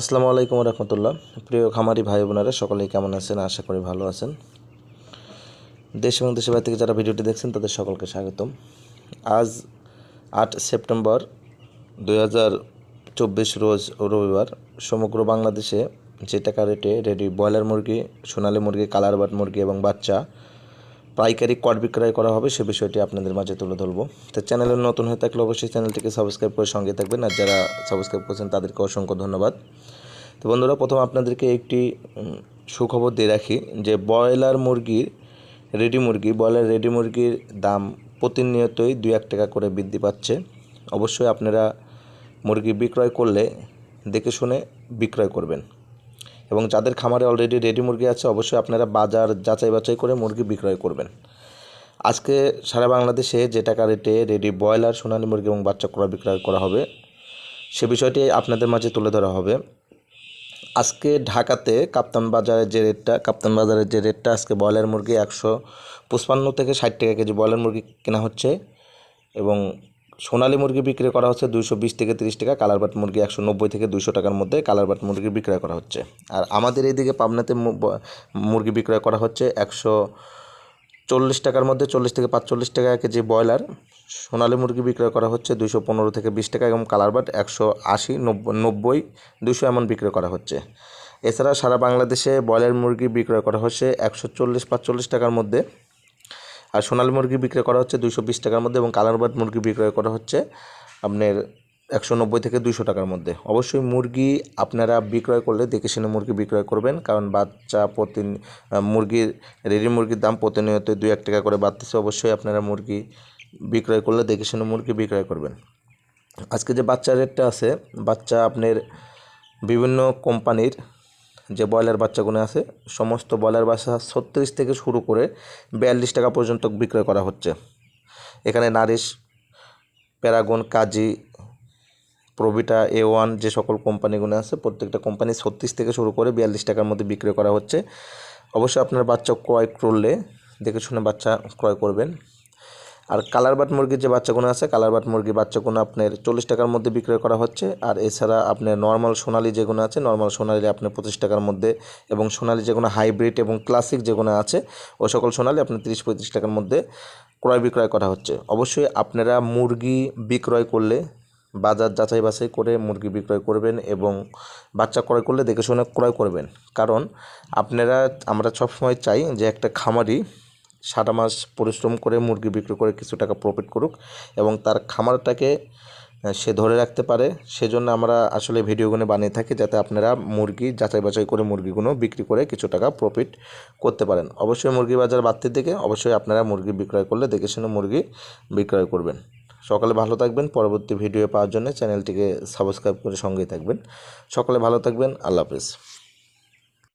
আসসালামু আলাইকুম রহমতুল্লাহ। প্রিয় খামারি ভাই বোনেরা, সকলেই কেমন আছেন? আশা করি ভালো আছেন। দেশ এবং দেশের বাইরে থেকে যারা ভিডিওটি দেখছেন, তাদের সকলকে স্বাগতম। আজ আট সেপ্টেম্বর দুই হাজার চব্বিশ রোজ রবিবার, সমগ্র বাংলাদেশে যে টাকা রেটে রেডি ব্রয়লার মুরগি, সোনালী মুরগি, কালার বাট মুরগি এবং বাচ্চা পাইকারি কট বিক্রয় করা হবে, সে বিষয়টি আপনাদের মাঝে তুলে ধরবো। তো চ্যানেলে নতুন হয়ে থাকলে অবশ্যই চ্যানেলটিকে সাবস্ক্রাইব করে সঙ্গে থাকবেন, আর যারা সাবস্ক্রাইব করেছেন তাদেরকে অসংখ্য ধন্যবাদ। তো বন্ধুরা, প্রথম আপনাদেরকে একটি সুখবর দিয়ে রাখি যে ব্রয়লার মুরগির রেডি মুরগি, ব্রয়লার রেডি মুরগির দাম প্রতিনিয়তই দুই এক টাকা করে বৃদ্ধি পাচ্ছে। অবশ্যই আপনারা মুরগি বিক্রয় করলে দেখে শুনে বিক্রয় করবেন। এবং যাদের খামারে অলরেডি রেডি মুরগি আছে, অবশ্যই আপনারা বাজার যাচাই বাছাই করে মুরগি বিক্রয় করবেন। আজকে সারা বাংলাদেশে যে টাকা রেটে রেডি ব্রয়লার, সোনালী মুরগি এবং বাচ্চা ক্রয় বিক্রয় করা হবে, সে বিষয়টি আপনাদের মাঝে তুলে ধরা হবে। আজকে ঢাকাতে কাপ্তান বাজারের যে রেটটা, কাপ্তান বাজারের যে রেটটা আজকে ব্রয়লার মুরগি একশো পঁচপান্ন থেকে ষাট টাকা কেজি ব্রয়লার মুরগি কেনা হচ্ছে এবং সোনালী মুরগি বিক্রি করা হচ্ছে দুইশো বিশ থেকে তিরিশ টাকা, কালার বাট মুরগি একশো নব্বই থেকে দুইশো টাকার মধ্যে কালার বাট মুরগি বিক্রয় করা হচ্ছে। আর আমাদের এইদিকে পাবনাতে মুরগি বিক্রয় করা হচ্ছে একশো চল্লিশ টাকার মধ্যে, চল্লিশ থেকে পাঁচচল্লিশ টাকা কেজি ব্রয়লার। সোনালী মুরগি বিক্রয় করা হচ্ছে দুইশো পনেরো থেকে বিশ টাকা এবং কালার বাট একশো আশি নব্বই দুশো এমন বিক্রয় করা হচ্ছে। এছাড়া সারা বাংলাদেশে ব্রয়লার মুরগি বিক্রয় করা হচ্ছে একশো চল্লিশ, পাঁচচল্লিশ টাকার মধ্যে। আর সোনালী মুরগি বিক্রয় করা হচ্ছে দুইশো বিশ টাকার মধ্যে এবং কালার বাট মুরগি বিক্রয় করা হচ্ছে আপনার একশো নব্বই থেকে দুইশো টাকার মধ্যে। অবশ্যই মুরগি আপনারা বিক্রয় করলে দেখে শুনে মুরগি বিক্রয় করবেন, কারণ বাচ্চা প্রতি মুরগির, রেডি মুরগির দাম প্রতিনিয়ত দুই এক টাকা করে বাড়তেছে। অবশ্যই আপনারা মুরগি বিক্রয় করলে দেখে শুনে মুরগি বিক্রয় করবেন। আজকে যে বাচ্চা রেটটা আছে, বাচ্চা আপনার বিভিন্ন কোম্পানির যে ব্রয়লার বাচ্চাগুলো আছে, সমস্ত ব্রয়লার বাচ্চা ছত্রিশ থেকে শুরু করে বিয়াল্লিশ টাকা পর্যন্ত বিক্রয় করা হচ্ছে। এখানে Nourish, Paragon, Kazi Provita A one যে সকল কোম্পানিগুলো আছে, প্রত্যেকটা কোম্পানি ছত্রিশ থেকে শুরু করে বিয়াল্লিশ টাকার মধ্যে বিক্রয় করা হচ্ছে। অবশ্যই আপনার বাচ্চা ক্রয় করলে, দেখে শুনে বাচ্চা ক্রয় করবেন। আর কালার বাট মুরগির যে বাচ্চাগুলো আছে, কালার বাট মুরগির বাচ্চাগুলো আপনার চল্লিশ টাকার মধ্যে বিক্রয় করা হচ্ছে। আর এছাড়া আপনার নর্মাল সোনালি যেগুলো আছে নর্মাল সোনালি আপনার পঁচিশ টাকার মধ্যে এবং সোনালি যেগুলো হাইব্রিড এবং ক্লাসিক যেগুলো আছে, ও সকল সোনালি আপনার তিরিশ পঁয়ত্রিশ টাকার মধ্যে ক্রয় বিক্রয় করা হচ্ছে। অবশ্যই আপনারা মুরগি বিক্রয় করলে, বাজার যাচাই বাছাই করে মুরগি বিক্রয় করবেন এবং বাচ্চা ক্রয় করলে দেখে শুনে ক্রয় করবেন। কারণ আপনারা, আমরা সবসময় চাই যে একটা খামারি সারা মাস পরিশ্রম করে, মুরগি বিক্রি করে কিছু টাকা প্রফিট করুক এবং তার খামারটাকে সে ধরে রাখতে পারে। সেজন্য আমরা আসলে ভিডিওগুলো বানিয়ে থাকি যাতে আপনারা মুরগি যাচাই বাছাই করে মুরগিগুলো বিক্রি করে কিছু টাকা প্রফিট করতে পারেন। অবশ্যই মুরগি বাজার বাড়তির দিকে, অবশ্যই আপনারা মুরগি বিক্রয় করলে দেখে শুনে মুরগি বিক্রয় করবেন। সকালে ভালো থাকবেন। পরবর্তী ভিডিও পাওয়ার জন্য চ্যানেলটিকে সাবস্ক্রাইব করে সঙ্গেই থাকবেন। সকালে ভালো থাকবেন। আল্লাহ হাফিজ।